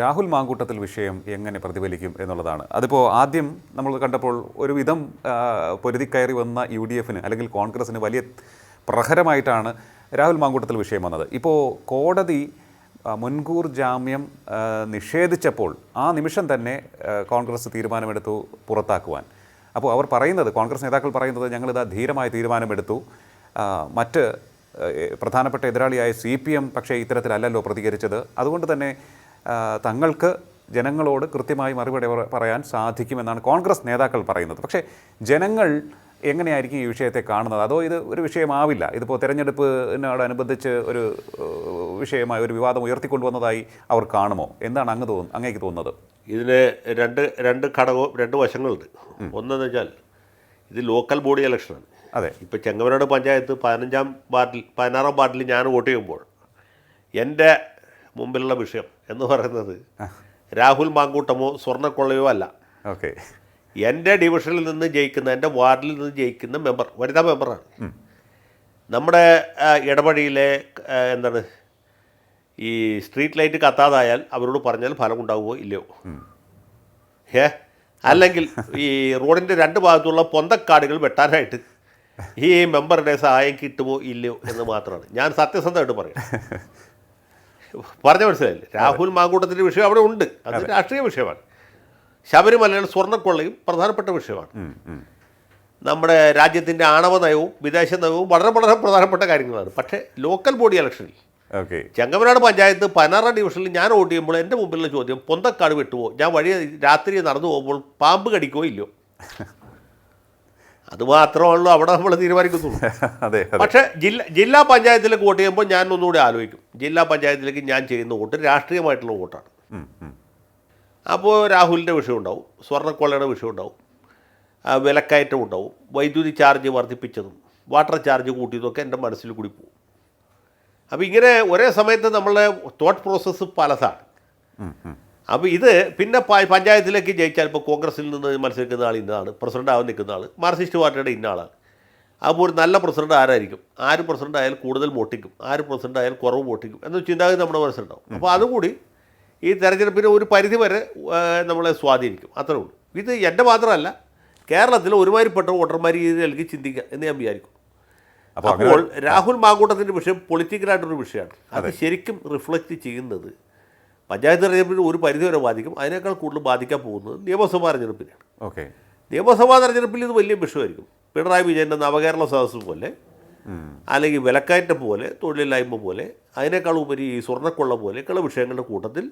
രാഹുൽ മാങ്കൂട്ടത്തിൽ വിഷയം എങ്ങനെ പ്രതിഫലിക്കും എന്നുള്ളതാണ്. അതിപ്പോൾ ആദ്യം നമ്മൾ കണ്ടപ്പോൾ ഒരുവിധം പൊരുതി കയറി വന്ന യു ഡി എഫിന് അല്ലെങ്കിൽ കോൺഗ്രസിന് വലിയ പ്രഹരമായിട്ടാണ് രാഹുൽ മാങ്കൂട്ടത്തിൽ വിഷയം വന്നത്. ഇപ്പോൾ കോടതി മുൻകൂർ ജാമ്യം നിഷേധിച്ചപ്പോൾ ആ നിമിഷം തന്നെ കോൺഗ്രസ് തീരുമാനമെടുത്തു പുറത്താക്കുവാൻ. അപ്പോൾ അവർ പറയുന്നത് കോൺഗ്രസ് നേതാക്കൾ പറയുന്നത് ഞങ്ങളിതാ ധീരമായ തീരുമാനമെടുത്തു. മറ്റ് പ്രധാനപ്പെട്ട എതിരാളിയായ സി പി എം പക്ഷേ ഇത്തരത്തിലല്ലല്ലോ പ്രതികരിച്ചത്. അതുകൊണ്ട് തന്നെ തങ്ങൾക്ക് ജനങ്ങളോട് കൃത്യമായി മറുപടി പറ- പറയാൻ സാധിക്കുമെന്നാണ് കോൺഗ്രസ് നേതാക്കൾ പറയുന്നത്. പക്ഷേ ജനങ്ങൾ എങ്ങനെയായിരിക്കും ഈ വിഷയത്തെ കാണുന്നത്? അതോ ഇത് ഒരു വിഷയമാവില്ല? ഇതിപ്പോൾ തെരഞ്ഞെടുപ്പിനോടനുബന്ധിച്ച് ഒരു വിഷയമായി ഒരു വിവാദം ഉയർത്തിക്കൊണ്ടുവന്നതായി അവർ കാണുമോ? എന്താണ് അങ്ങ് തോന്നുന്നത് അങ്ങേക്ക് തോന്നുന്നത്? ഇതിന് രണ്ട് രണ്ട് ഘടകവും രണ്ട് വശങ്ങളുണ്ട്. ഒന്നെന്ന് വെച്ചാൽ ഇത് ലോക്കൽ ബോഡി ഇലക്ഷനാണ്. അതെ. ഇപ്പോൾ ചെങ്ങമനാട് പഞ്ചായത്ത് പതിനഞ്ചാം വാർഡിൽ പതിനാറാം വാർഡിൽ ഞാൻ വോട്ട് ചെയ്യുമ്പോൾ എന്റെ മുമ്പിലുള്ള വിഷയം എന്ന് പറയുന്നത്. രാഹുൽ മാങ്കൂട്ടമോ സ്വർണക്കൊള്ളയോ അല്ല. ഓക്കെ. എന്റെ ഡിവിഷനിൽ നിന്ന് ജയിക്കുന്ന എന്റെ വാർഡിൽ നിന്ന് ജയിക്കുന്ന മെമ്പർ വനിതാ മെമ്പറാണ്. നമ്മുടെ ഇടപഴയിലെ എന്താണ് ഈ സ്ട്രീറ്റ് ലൈറ്റ് കത്താതായാൽ അവരോട് പറഞ്ഞാൽ ഫലം ഉണ്ടാവുമോ ഇല്ലയോ? ഏ അല്ലെങ്കിൽ ഈ റോഡിന്റെ രണ്ട് ഭാഗത്തുള്ള പൊന്തക്കാടുകൾ വെട്ടാനായിട്ട് ഈ മെമ്പറുടെ സഹായം കിട്ടുമോ ഇല്ലയോ എന്ന് മാത്രമാണ്. ഞാൻ സത്യസന്ധമായിട്ട് പറയാം പറഞ്ഞ മനസ്സിലായില്ലേ? രാഹുൽ മാങ്കൂട്ടത്തിന്റെ വിഷയം അവിടെ ഉണ്ട്. അത് രാഷ്ട്രീയ വിഷയമാണ്. ശബരിമലയിൽ സ്വർണക്കൊള്ളയും പ്രധാനപ്പെട്ട വിഷയമാണ്. നമ്മുടെ രാജ്യത്തിന്റെ ആണവ നയവും വിദേശ നയവും വളരെ വളരെ പ്രധാനപ്പെട്ട കാര്യങ്ങളാണ്. പക്ഷേ ലോക്കൽ ബോഡി ഇലക്ഷനിൽ ഓക്കെ. ചെങ്ങമനാട് പഞ്ചായത്ത് പതിനാറാം ഡിവിഷനിൽ ഞാൻ വോട്ട് ചെയ്യുമ്പോൾ എന്റെ മുമ്പിലുള്ള ചോദ്യം പൊന്തക്കാട് വിട്ടുവോ? ഞാൻ വഴി രാത്രി നടന്നു പോകുമ്പോൾ പാമ്പ് കടിക്കുകയോ ഇല്ലയോ? അത് മാത്രമേ അവിടെ നമ്മൾ തീരുമാനിക്കുന്നുള്ളൂ അതെ പക്ഷെ ജില്ല ജില്ലാ പഞ്ചായത്തിലേക്ക് വോട്ട് ചെയ്യുമ്പോൾ ഞാൻ ഒന്നുകൂടി ആലോചിക്കും. ജില്ലാ പഞ്ചായത്തിലേക്ക് ഞാൻ ചെയ്യുന്ന വോട്ട് രാഷ്ട്രീയമായിട്ടുള്ള വോട്ടാണ്. അപ്പോൾ രാഹുലിന്റെ വിഷയം ഉണ്ടാവും സ്വർണക്കൊള്ളയുടെ വിഷയം ഉണ്ടാവും വിലക്കയറ്റം ഉണ്ടാവും വൈദ്യുതി ചാർജ് വർദ്ധിപ്പിച്ചതും വാട്ടർ ചാർജ് കൂട്ടിയതൊക്കെ എന്റെ മനസ്സിൽ കൂടി പോകും അപ്പോൾ ഇങ്ങനെ ഒരേ സമയത്ത് നമ്മളുടെ തോട്ട് പ്രോസസ്സ് പലതാണ്. അപ്പോൾ ഇത് പിന്നെ പഞ്ചായത്തിലേക്ക് ജയിച്ചാൽ ഇപ്പോൾ കോൺഗ്രസിൽ നിന്ന് മത്സരിക്കുന്ന ആൾ ഇന്നതാണ് പ്രസിഡന്റ് ആവാൻ നിൽക്കുന്ന ആൾ മാർക്സിസ്റ്റ് പാർട്ടിയുടെ ഇന്ന ആളാണ്. അപ്പോൾ ഒരു നല്ല പ്രസിഡന്റ് ആരായിരിക്കും? ആര് പ്രസിഡന്റ് ആയാൽ കൂടുതൽ വോട്ടിക്കും ആര് പ്രസിഡന്റ് ആയാൽ കുറവ് വോട്ടിക്കും എന്ന ചിന്താഗതി നമ്മുടെ മനസ്സിലുണ്ടാവും. അപ്പോൾ അതുകൂടി ഈ തെരഞ്ഞെടുപ്പിന് ഒരു പരിധി വരെ നമ്മളെ സ്വാധീനിക്കും. അത്രേ ഉള്ളൂ. ഇത് എന്റെ മാത്രമല്ല കേരളത്തിൽ ഒരുമാതിരിപ്പെട്ട വോട്ടർമാർ ഈ രീതിയിലേക്ക് ചിന്തിക്കുക എന്ന് ഞാൻ വിചാരിക്കും. അപ്പോൾ രാഹുൽ മാങ്കൂട്ടത്തിന്റെ വിഷയം പൊളിറ്റിക്കലായിട്ടൊരു വിഷയമാണ്. അത് ശരിക്കും റിഫ്ലക്റ്റ് ചെയ്യുന്നത് പഞ്ചായത്ത് തെരഞ്ഞെടുപ്പിന് ഒരു പരിധിവരെ ബാധിക്കും. അതിനേക്കാൾ കൂടുതൽ ബാധിക്കാൻ പോകുന്നത് നിയമസഭാ തെരഞ്ഞെടുപ്പിനാണ് ഓക്കെ. നിയമസഭാ തെരഞ്ഞെടുപ്പിൽ ഇത് വലിയ വിഷയമായിരിക്കും. പിണറായി വിജയന്റെ നവകേരള സദസ്സ് പോലെ അല്ലെങ്കിൽ വിലക്കയറ്റം പോലെ തൊഴിലില്ലായ്മ പോലെ അതിനേക്കാൾ ഉപരി ഈ സ്വർണക്കൊള്ള പോലെയൊക്കെയുള്ള വിഷയങ്ങളുടെ കൂട്ടത്തിൽ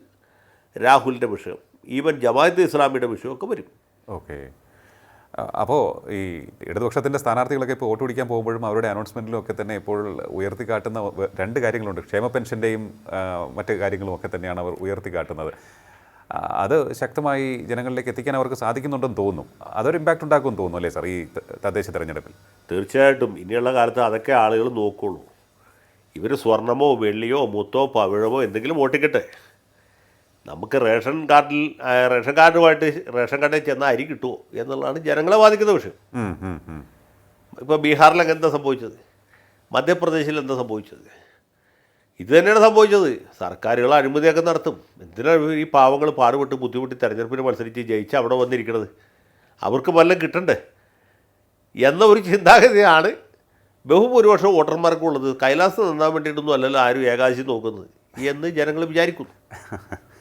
രാഹുലിന്റെ വിഷയം ഈവൻ ജമാഅത്ത് ഇസ്ലാമിയുടെ വിഷയമൊക്കെ വരും. ഓക്കെ. അപ്പോൾ ഈ ഇടതുപക്ഷത്തിന്റെ സ്ഥാനാർത്ഥികളൊക്കെ ഇപ്പോൾ വോട്ട് പിടിക്കാൻ പോകുമ്പോഴും അവരുടെ അനൗൺസ്മെന്റിലും ഒക്കെ തന്നെ ഇപ്പോൾ ഉയർത്തിക്കാട്ടുന്ന രണ്ട് കാര്യങ്ങളുണ്ട്. ക്ഷേമ പെൻഷന്റെയും മറ്റ് കാര്യങ്ങളും ഒക്കെ തന്നെയാണ് അവർ ഉയർത്തിക്കാട്ടുന്നത്. അത് ശക്തമായി ജനങ്ങളിലേക്ക് എത്തിക്കാൻ അവർക്ക് സാധിക്കുന്നുണ്ടെന്ന് തോന്നും. അതൊരു ഇമ്പാക്റ്റ് ഉണ്ടാക്കുമെന്ന് തോന്നുന്നു അല്ലേ സാർ ഈ തദ്ദേശ തെരഞ്ഞെടുപ്പിൽ? തീർച്ചയായിട്ടും. ഇനിയുള്ള കാലത്ത് അതൊക്കെ ആളുകൾ നോക്കുള്ളൂ. ഇവർ സ്വർണമോ വെള്ളിയോ മുത്തോ പവിഴമോ എന്തെങ്കിലും ഓട്ടിക്കട്ടെ നമുക്ക് റേഷൻ കാർഡിൽ റേഷൻ കാർഡുമായിട്ട് റേഷൻ കാർഡിൽ ചെന്നാൽ അരി കിട്ടുമോ എന്നുള്ളതാണ് ജനങ്ങളെ ബാധിക്കുന്ന വിഷയം. ഇപ്പോൾ ബീഹാറിലൊക്കെ എന്താ സംഭവിച്ചത്? മധ്യപ്രദേശിൽ എന്താ സംഭവിച്ചത്? ഇത് തന്നെയാണ് സംഭവിച്ചത്. സർക്കാരുകൾ അഴിമതിയൊക്കെ നടത്തും. എന്തിനാണ് ഈ പാവങ്ങൾ പാടുപെട്ട് ബുദ്ധിമുട്ടി തെരഞ്ഞെടുപ്പിന് മത്സരിച്ച് ജയിച്ച് അവിടെ വന്നിരിക്കുന്നത് അവർക്ക് വല്ലതും കിട്ടണ്ടേ? എന്ന ഒരു ചിന്താഗതിയാണ് ബഹുഭൂരിപക്ഷം വോട്ടർമാർക്കുള്ളത് കൈലാസ് നന്നാൻ വേണ്ടിയിട്ടൊന്നും അല്ലല്ലോ ആരും ഏകാശി നോക്കുന്നത് എന്ന് ജനങ്ങൾ വിചാരിക്കുന്നു.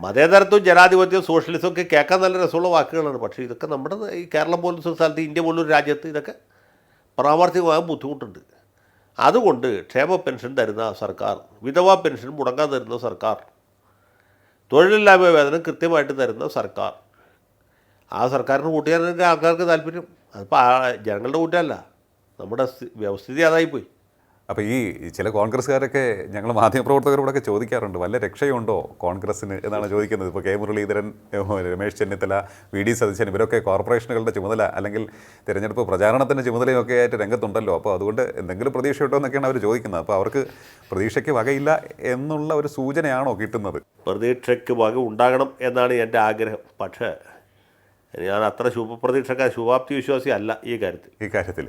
മതേതരത്വം ജനാധിപത്യം സോഷ്യലിസം ഒക്കെ കേൾക്കാൻ നല്ല രസമുള്ള വാക്കുകളാണ്. പക്ഷേ ഇതൊക്കെ നമ്മുടെ ഈ കേരളം പോലും സ്ഥലത്ത് ഇന്ത്യ ഒരു രാജ്യത്ത് ഇതൊക്കെ പ്രാവർത്തികമാകാൻ ബുദ്ധിമുട്ടുണ്ട്. അതുകൊണ്ട് ക്ഷേമ പെൻഷൻ തരുന്ന സർക്കാർ വിധവാ പെൻഷൻ മുടങ്ങാൻ തരുന്ന സർക്കാർ തൊഴിലില്ലായ്മ വേതനം കൃത്യമായിട്ട് തരുന്ന സർക്കാർ ആ സർക്കാരിന് കൂട്ടിയാൽ ആൾക്കാർക്ക് താല്പര്യം. അതിപ്പോൾ ജനങ്ങളുടെ കൂട്ടല്ല നമ്മുടെ സ്ഥി- വ്യവസ്ഥിതി അതായിപ്പോയി. അപ്പോൾ ഈ ചില കോൺഗ്രസ്സുകാരൊക്കെ ഞങ്ങൾ മാധ്യമപ്രവർത്തകരോടൊക്കെ ചോദിക്കാറുണ്ട് വല്ല രക്ഷയുണ്ടോ കോൺഗ്രസ്സിന് എന്നാണ് ചോദിക്കുന്നത്. ഇപ്പോൾ K Muraleedharan Ramesh Chennithala V D Satheesan ഇവരൊക്കെ കോർപ്പറേഷനുകളുടെ ചുമതല അല്ലെങ്കിൽ തിരഞ്ഞെടുപ്പ് പ്രചാരണത്തിന്റെ ചുമതലയൊക്കെ ആയിട്ട് രംഗത്തുണ്ടല്ലോ. അപ്പോൾ അതുകൊണ്ട് എന്തെങ്കിലും പ്രതീക്ഷയുണ്ടോ എന്നൊക്കെയാണ് അവർ ചോദിക്കുന്നത്. അപ്പോൾ അവർക്ക് പ്രതീക്ഷയ്ക്ക് വകയില്ല എന്നുള്ള ഒരു സൂചനയാണോ കിട്ടുന്നത്? പ്രതീക്ഷയ്ക്ക് വക ഉണ്ടാകണം എന്നാണ് എന്റെ ആഗ്രഹം. പക്ഷേ ഞാൻ അത്ര ശുഭപ്രതീക്ഷക്കാർ ശുഭാപ്തി വിശ്വാസി അല്ല ഈ കാര്യത്തിൽ. ഈ കാര്യത്തിൽ